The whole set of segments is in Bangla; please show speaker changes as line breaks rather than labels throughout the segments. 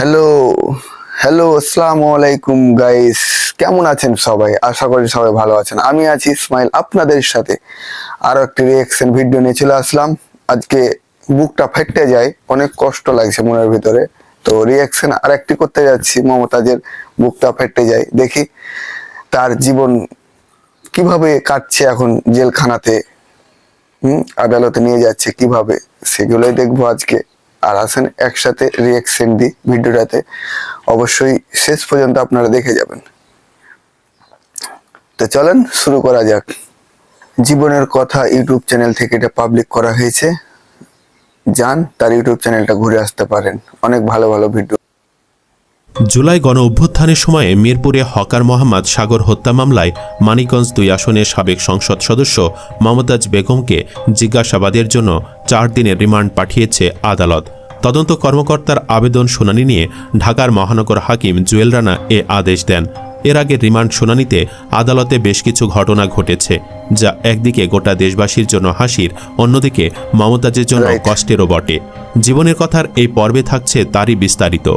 হ্যালো হ্যালো আসসালামু আলাইকুম গাইস কেমন আছেন সবাই? আশা করি সবাই ভালো আছেন। আমি আছি ইসমাইল আপনাদের সাথে আরও একটি রিয়াকশন ভিডিও নিয়ে চলে আসলাম। আজকে বুকটা ফেটে যায়, অনেক কষ্ট লাগছে মনের ভিতরে। তো রিয়াকশন আর একটি করতে যাচ্ছি, মমতাজের বুকটা ফেটে যায়। দেখি তার জীবন কীভাবে কাটছে এখন জেলখানাতে, হুম, আদালতে নিয়ে যাচ্ছে কীভাবে, সেগুলোই দেখব আজকে। আর আছেন একসাথে রিয়াকশন দি ভিডিওটাতে। অবশ্যই শেষ পর্যন্ত আপনারা দেখে যাবেন। তো চলেন শুরু করা যাক। জীবনের কথা ইউটিউব চ্যানেল থেকে এটা পাবলিক করা হয়েছে। যান তার ইউটিউব চ্যানেলটা ঘুরে আসতে পারেন। অনেক ভালো ভালো ভিডিও।
জুলাই গণ অভ্যুত্থানের সময়ে মিরপুরে হকার মোহাম্মদ সাগর হত্যা মামলায় মানিকগঞ্জ দুই আসনের সাবেক সংসদ সদস্য মমতাজ বেগমকে জিজ্ঞাসাবাদের জন্য চার দিনের রিমান্ড পাঠিয়েছে আদালত। তদন্ত কর্মকর্তার আবেদন শুনানি নিয়ে ঢাকার মহানগর হাকিম জুয়েল রানা এ আদেশ দেন। এর আগে রিমান্ড শুনানিতে আদালতে বেশ কিছু ঘটনা ঘটেছে যা একদিকে গোটা দেশবাসীর জন্য হাসির অন্যদিকে মমতাজের জন্য কষ্টেরও বটে। জীবনের কথার এই পর্বে থাকছে তারই বিস্তারিত।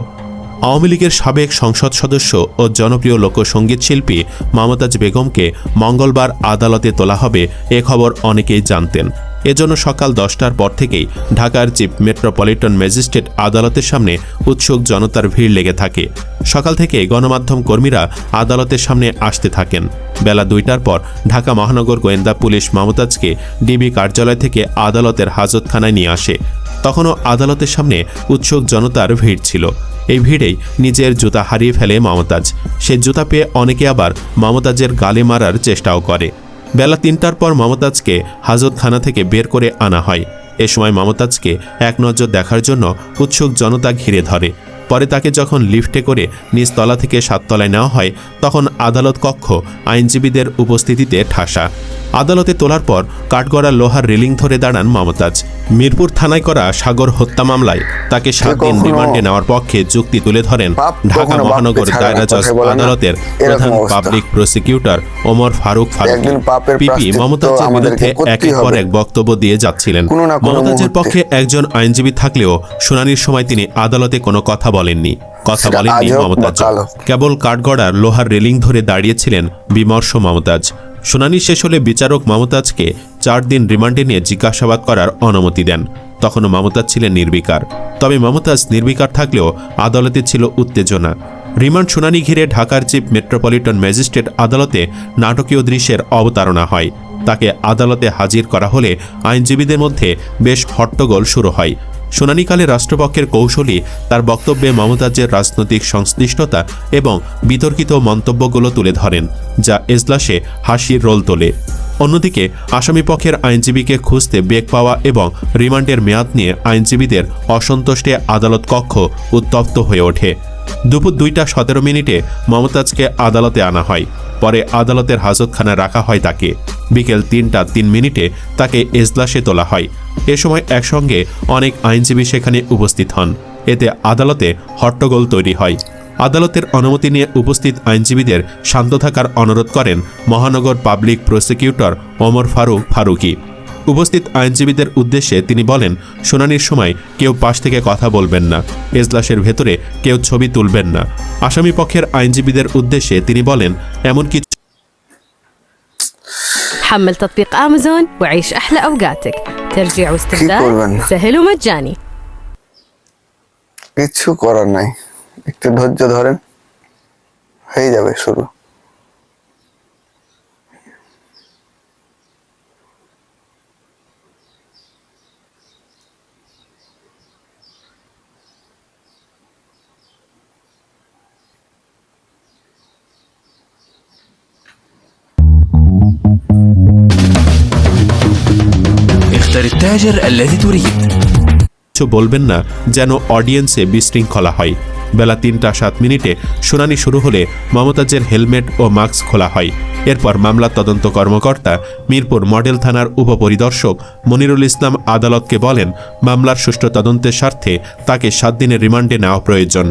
আওয়ামী লীগের সাবেক সংসদ সদস্য ও জনপ্রিয় লোকসঙ্গীত শিল্পী মমতাজ বেগমকে মঙ্গলবার আদালতে তোলা হবে এ খবর অনেকেই জানতেন। এজন্য সকাল দশটার পর থেকেই ঢাকার চিফ মেট্রোপলিটন ম্যাজিস্ট্রেট আদালতের সামনে উৎসুক জনতার ভিড় লেগে থাকে। সকাল থেকে গণমাধ্যম কর্মীরা আদালতের সামনে আসতে থাকেন। বেলা দুইটার পর ঢাকা মহানগর গোয়েন্দা পুলিশ মমতাজকে ডিবি কার্যালয় থেকে আদালতের হাজতখানায় নিয়ে আসে। তখনও আদালতের সামনে উৎসুক জনতার ভিড় ছিল। এই ভিড়েই নিজের জুতা হারিয়ে ফেলে মমতাজ। সে জুতা পেয়ে অনেকে আবার মমতাজের গালে মারার চেষ্টাও করে। বেলা তিনটার পর মমতাজকে হাজতখানা থেকে বের করে আনা হয়। এ সময় মমতাজকে এক নজর দেখার জন্য উৎসুক জনতা ঘিরে ধরে। পরে তাকে যখন লিফটে করে নিচতলা থেকে সাততলায় নেওয়া হয়, তখন আদালত কক্ষ আইনজীবীদের উপস্থিতিতে ঠাসা। আদালতে তোলার পর কাঠগড়া লোহার রেলিং ধরে দাঁড়ান মমতাজ। মিরপুর থানায় করা সাগর হত্যা মামলায় তাকে সাত দিন রিমান্ডে নেওয়ার পক্ষে যুক্তি তুলে ধরেন ঢাকা মহানগর দায়রা জজ আদালতের প্রধান public prosecutor
Omar Faruk
Faruk.
PP
মমতাজের বিরুদ্ধে একের পর এক বক্তব্য দিয়ে যাচ্ছিলেন। মমতাজের পক্ষে একজন আইনজীবী থাকলেও শুনানির সময় তিনি আদালতে কোনো কথা বলেননি। কথা বলেননি মমতাজ কেবল কাঠগড়ার লোহার রেলিং ধরে দাঁড়িয়েছিলেন বিমর্ষ মমতাজ শুনানি শেষ হলে বিচারক মমতাজকে চার দিন রিমান্ডে নিয়ে জিজ্ঞাসাবাদ করার অনুমতি দেন। তখনও মমতাজ ছিলেন নির্বিকার। তবে মমতাজ নির্বিকার থাকলেও আদালতে ছিল উত্তেজনা। রিমান্ড শুনানি ঘিরে ঢাকার চিফ মেট্রোপলিটন ম্যাজিস্ট্রেট আদালতে নাটকীয় দৃশ্যের অবতারণা হয়। তাকে আদালতে হাজির করা হলে আইনজীবীদের মধ্যে বেশ হট্টগোল শুরু হয়। শুনানিকালে রাষ্ট্রপক্ষের কৌশলী তার বক্তব্যে মমতাজের রাজনৈতিক সংশ্লিষ্টতা এবং বিতর্কিত মন্তব্যগুলো তুলে ধরেন, যা এজলাসে হাসির রোল তোলে। অন্যদিকে আসামিপক্ষের আইনজীবীকে খুঁজতে বেগ পাওয়া এবং রিমান্ডের মেয়াদ নিয়ে আইনজীবীদের অসন্তুষ্টে আদালত কক্ষ উত্তপ্ত হয়ে ওঠে। দুপুর দুইটা সতেরো মিনিটে মমতাজকে আদালতে আনা হয়, পরে আদালতের হাজতখানায় রাখা হয় তাকে। বিকেল তিনটা তিন মিনিটে তাকে এজলাসে তোলা হয়। এ সময় একসঙ্গে অনেক আইনজীবী সেখানে উপস্থিত হন। এতে আদালতে হট্টগোল তৈরি হয়। আদালতের অনুমতি নিয়ে উপস্থিত আইনজীবীদের শান্ত থাকার অনুরোধ করেন মহানগর পাবলিক প্রসিকিউটর ওমর ফারুক ফারুকি। উপস্থিত আইনজীবীদের উদ্দেশ্যে তিনি বলেন, শুনানির সময় কেউ পাশ থেকে কথা বলবেন না। এজলাসের ভেতরে কেউ ছবি তুলবেন না। আসামি পক্ষের আইনজীবীদের উদ্দেশ্যে তিনি বলেন, এমন কিছু
حمل تطبيق امازون وعيش احلى اوقاتك ترجيع
করবেন?
واستبدال سهل ومجاني
কিচ্ছু করার নাই একটু ধৈর্য ধরেন হয়ে যাবে শুরু
কিছু বলবেন না, যেন অডিয়েন্সে বিশৃঙ্খলা হয়। বেলা তিনটা সাত মিনিটে শুনানি শুরু হলে মমতাজের হেলমেট ও মাস্ক খোলা হয়। এরপর মামলার তদন্ত কর্মকর্তা মিরপুর মডেল থানার উপপরিদর্শক মনিরুল ইসলাম আদালতকে বলেন, মামলার সুষ্ঠু তদন্তের স্বার্থে তাকে সাত দিনের রিমান্ডে নেওয়া প্রয়োজন।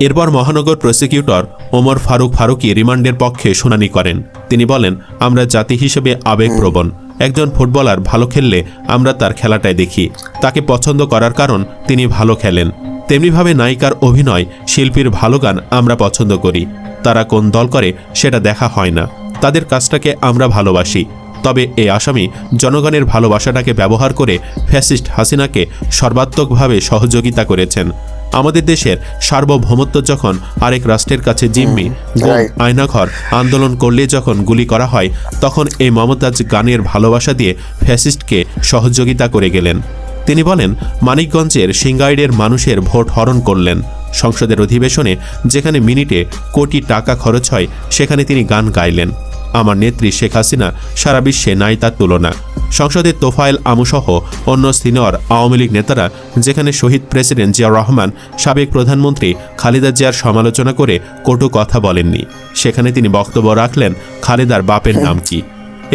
এরপর মহানগর প্রসিকিউটর ওমর ফারুক ফারুকি রিমান্ডের পক্ষে শুনানি করেন। তিনি বলেন, আমরা জাতি হিসেবে আবেগপ্রবণ। একজন ফুটবলার ভালো খেললে আমরা তার খেলাটাই দেখি। তাকে পছন্দ করার কারণ তিনি ভালো খেলেন। তেমনিভাবে নায়িকার অভিনয়, শিল্পীর ভালো গান আমরা পছন্দ করি। তারা কোন দল করে সেটা দেখা হয় না। তাদের কাজটাকে আমরা ভালোবাসি। তবে এই আসামি জনগণের ভালোবাসাটাকে ব্যবহার করে ফ্যাসিস্ট হাসিনাকে সর্বাত্মকভাবে সহযোগিতা করেছেন। আমাদের দেশের সার্বভৌমত্ব যখন আরেক রাষ্ট্রের কাছে জিম্মি আয়নাঘর আন্দোলন করলে যখন গুলি করা হয় তখন এই মমতাজ গানের ভালোবাসা দিয়ে ফ্যাসিস্টকে সহযোগিতা করে গেলেন। তিনি বলেন মানিকগঞ্জের সিঙ্গাইডের মানুষের ভোট হরণ করলেন। সংসদের অধিবেশনে যেখানে মিনিটে কোটি টাকা খরচ হয় সেখানে তিনি গান গাইলেন। আমার নেত্রী শেখ হাসিনা সারা বিশ্বে নাই তার তুলনা। সংসদে তোফায়েল আমুসহ অন্য সিনিয়র আওয়ামী লীগ নেতারা যেখানে শহীদ প্রেসিডেন্ট জিয়া রহমান সাবেক প্রধানমন্ত্রী খালেদা জিয়ার সমালোচনা করে কটু কথা বলেননি। সেখানে তিনি বক্তব্য রাখলেন খালেদার বাপের নাম কি?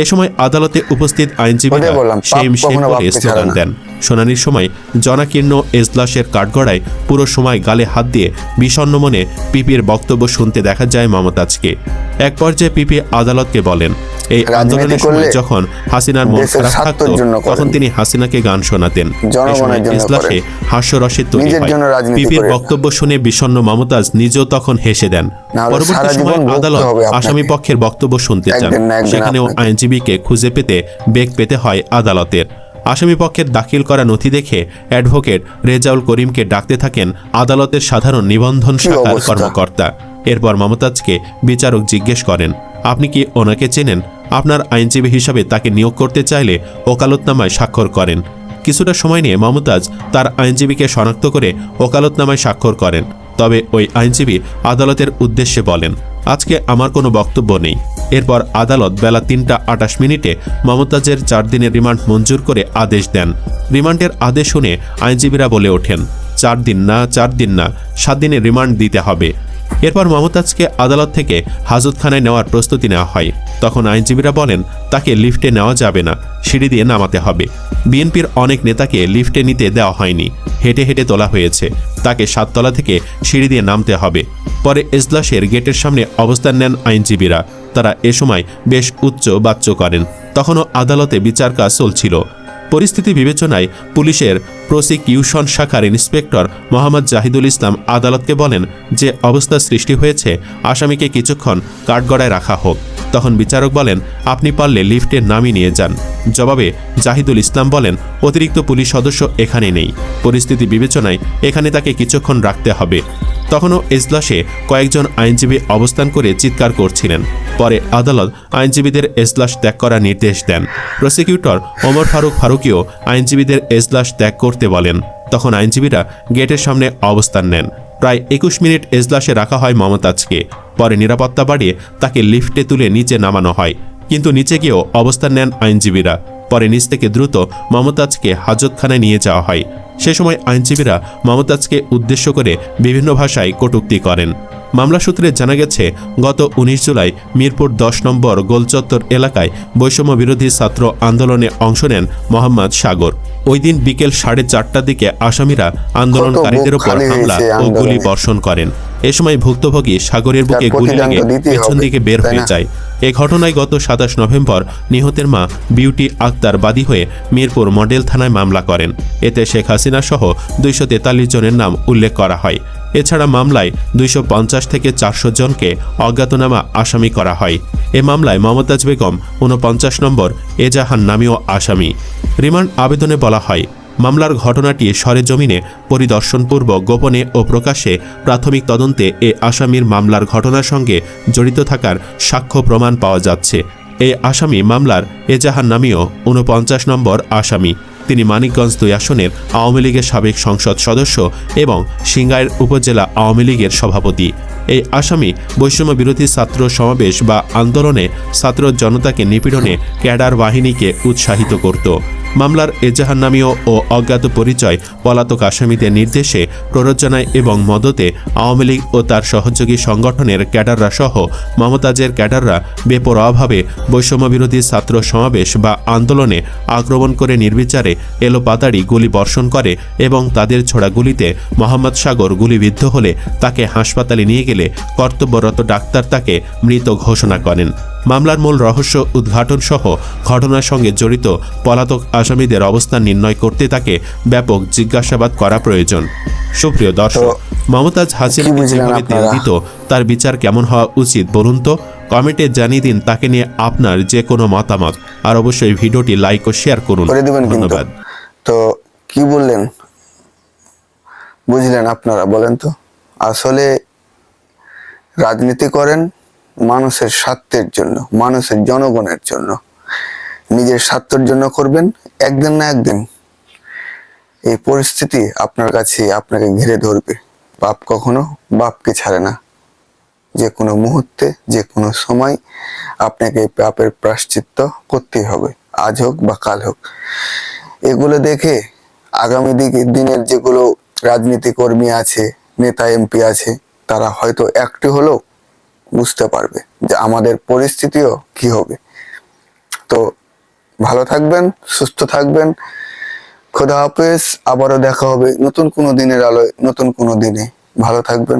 এ সময় আদালতে উপস্থিত আইনজীবীরা সেম সেম
করে
স্লোগান দেন। শুনানির সময় জনাকীর্ণ এজলাসের কাঠগড়ায় পুরো সময় গালে হাত দিয়ে বিষণ্ণ মনে পিপির বক্তব্য শুনতে দেখা যায় মমতাজকে। এক পর্যায়ে পিপি আদালতকে বলেন এই আন্দোলনের সময় যখন হাসিনার মন খারাপ থাকতো। তখন তিনি হাসিনাকে গান শোনাতেন। এজলাসে হাস্যরসের তৈরি হয়। পিপির বক্তব্য শুনে বিষণ্ণ মমতাজ নিজেও তখন হেসে দেন। পরবর্তী সময় আদালত আসামি পক্ষের বক্তব্য শুনতে চান। সেখানেও আইনজীবীকে খুঁজে পেতে বেগ পেতে হয় আদালতের। আসামি পক্ষের দাখিল করা নথি দেখে অ্যাডভোকেট রেজাউল করিমকে ডাকতে থাকেন আদালতের সাধারণ নিবন্ধন শাখার কর্মকর্তা। এরপর মমতাজকে বিচারক জিজ্ঞেস করেন আপনি কি ওনাকে চেনেন? আপনার আইনজীবী হিসাবে তাকে নিয়োগ করতে চাইলে ওকালতনামায় স্বাক্ষর করেন। কিছুটা সময় নিয়ে মমতাজ তার আইনজীবীকে শনাক্ত করে ওকালতনামায় স্বাক্ষর করেন। তবে ওই আইনজীবী আদালতের উদ্দেশ্যে বলেন আজকে আমার কোনো বক্তব্য নেই। এরপর আদালত বেলা তিনটা আটাশ মিনিটে মমতাজের চার দিনের রিমান্ড মঞ্জুর করে আদেশ দেন। রিমান্ডের আদেশ শুনে আইনজীবীরা বলে ওঠেন, চার দিন না, চার দিন না, সাত দিনের রিমান্ড দিতে হবে। এরপর মমতাজকে আদালত থেকে হাজতখানায় নেওয়ার প্রস্তুতি নেওয়া হয়। তখন আইনজীবীরা বলেন, তাকে লিফটে নেওয়া যাবে না, সিঁড়ি দিয়ে নামাতে হবে। বিএনপির অনেক নেতাকে লিফটে নিতে দেওয়া হয়নি। হেঁটে হেঁটে তোলা হয়েছে। তাকে সাততলা থেকে সিঁড়ি দিয়ে নামতে হবে। পরে এজলাসের গেটের সামনে অবস্থান নেন আইনজীবীরা। তারা এ সময় বেশ উচ্চ বাচ্য করেন। তখনও আদালতে বিচার কাজ চলছিল। পরিস্থিতি বিবেচনায় পুলিশের প্রসিকিউশন শাখার ইন্সপেক্টর মোহাম্মদ জাহিদুল ইসলাম আদালতকে বলেন যে অবস্থা সৃষ্টি হয়েছে, আসামিকে কিছুক্ষণ কাঠগড়ায় রাখা হোক। তখন বিচারক বলেন, আপনি পারলে লিফটে নামিয়ে নিয়ে যান। জবাবে জাহিদুল ইসলাম বলেন, অতিরিক্ত পুলিশ সদস্য এখানে নেই। পরিস্থিতি বিবেচনায় এখানে তাকে কিছুক্ষণ রাখতে হবে। তখনও এজলাসে কয়েকজন আইনজীবী অবস্থান করে চিৎকার করছিলেন। পরে আদালত আইনজীবীদের এজলাস ত্যাগ করার নির্দেশ দেন। প্রসিকিউটর ওমর ফারুক ফারুকিও আইনজীবীদের এজলাস ত্যাগ করতে বলেন। তখন আইনজীবীরা গেটের সামনে অবস্থান নেন। প্রায় একুশ মিনিট এজলাসে রাখা হয় মমতাজকে। পরে নিরাপত্তা বাড়িয়ে তাকে লিফটে তুলে নিচে নামানো হয়। কিন্তু নিচে গিয়েও অবস্থান নেন আইনজীবীরা। পরে নিচ থেকে দ্রুত মমতাজকে হাজতখানায় নিয়ে যাওয়া হয়। সে সময় আইনজীবীরা মমতাজকে উদ্দেশ্য করে বিভিন্ন ভাষায় কটুক্তি করেন। মামলা সূত্রে জানা গেছে গত উনিশ জুলাই মিরপুর দশ নম্বর গোলচত্বর এলাকায় বৈষম্য বিরোধী ছাত্র আন্দোলনে অংশ নেন মোহাম্মদ সাগর। ওই দিন বিকেল সাড়ে চারটার দিকে আসামিরা আন্দোলনকারীদের উপর হামলা ও গুলি বর্ষণ করেন। এ সময় ভুক্তভোগী সাগরের বুকে গুলি লেগে পেছন দিকে বের হয়ে যায়। এ ঘটনায় গত সাতাশ নভেম্বর নিহতের মা বিউটি আক্তার বাদী হয়ে মিরপুর মডেল থানায় মামলা করেন। এতে শেখ হাসিনা সহ দুইশো তেতাল্লিশ জনের নাম উল্লেখ করা হয়। এছাড়া মামলায় দুইশো পঞ্চাশ থেকে চারশো জনকে অজ্ঞাতনামা আসামি করা হয়। এ মামলায় মমতাজ বেগম ঊনপঞ্চাশ নম্বর এজাহান নামীয় আসামি। রিমান্ড আবেদনে বলা হয়, মামলার ঘটনাটি সরেজমিনে পরিদর্শনপূর্বক গোপনে ও প্রকাশ্যে প্রাথমিক তদন্তে এ আসামির মামলার ঘটনার সঙ্গে জড়িত থাকার সাক্ষ্য প্রমাণ পাওয়া যাচ্ছে। এই আসামি মামলার এজাহান নামীয় ঊনপঞ্চাশ নম্বর আসামি। তিনি মানিকগঞ্জ দুই আসনের আওয়ামী লীগের সাবেক সংসদ সদস্য এবং সিঙ্গাইর উপজেলা আওয়ামী লীগের সভাপতি। এই আসামি বৈষম্য বিরোধী ছাত্র সমাবেশ বা আন্দোলনে ছাত্র জনতাকে নিপীড়নে ক্যাডার বাহিনীকে উৎসাহিত করত। মামলার এজাহান্নামীয় ও অজ্ঞাত পরিচয় পলাতক আসামিদের নির্দেশে, প্ররোচনায় এবং মদতে আওয়ামী লীগ ও তার সহযোগী সংগঠনের ক্যাডাররা সহ মমতাজের ক্যাডাররা বেপরোয়াভাবে বৈষম্য বিরোধী ছাত্র সমাবেশ বা আন্দোলনে আক্রমণ করে নির্বিচারে এলোপাতাড়ি গুলি বর্ষণ করে এবং তাদের ছোড়া গুলিতে মোহাম্মদ সাগর গুলিবিদ্ধ হলে তাকে হাসপাতালে নিয়ে গেলে কর্তব্যরত ডাক্তার তাকে মৃত ঘোষণা করেন। মামলার মূল রহস্য উদ্ঘাটন সহ ঘটনার সঙ্গে জড়িত পলাতক আসামিদের অবস্থান নির্ণয় করতে তাকে ব্যাপক জিজ্ঞাসাবাদ করা প্রয়োজন। সুপ্রিয় দর্শক মমতাজ হাসিনা যেভাবে তেল দিত তার বিচার কেমন হওয়া উচিত বলুন তো? কমেন্টে জানিয়ে দিন তাকে নিয়ে আপনার যে কোনো মতামত। আর অবশ্যই ভিডিওটি লাইক ও শেয়ার করুন। ধন্যবাদ।
তো কি বললেন? বুঝলেন আপনারা বলেন তো। আসলে রাজনীতি করেন মানুষের স্বার্থের জন্য, মানুষের জনগণের জন্য। নিজের স্বার্থের জন্য করবেন, একদিন না একদিন এই পরিস্থিতি আপনার কাছে আপনাকে ঘিরে ধরবে। বাপ কখনো বাপকে ছাড়ে না। যে কোনো মুহূর্তে, যে কোনো সময় আপনাকে পাপের প্রাশ্চিত্য করতেই হবে, আজ হোক বা কাল হোক। এগুলো দেখে আগামী দিকে দিনের যেগুলো রাজনীতি কর্মী আছে, নেতা এমপি আছে, তারা হয়তো একটি হলেও বুঝতে পারবে যে আমাদের পরিস্থিতিও কি হবে। তো ভালো থাকবেন, সুস্থ থাকবেন। খোদা হাফেজ, আবারও দেখা হবে নতুন কোনো দিনের আলোয়, নতুন কোনো দিনে। ভালো থাকবেন।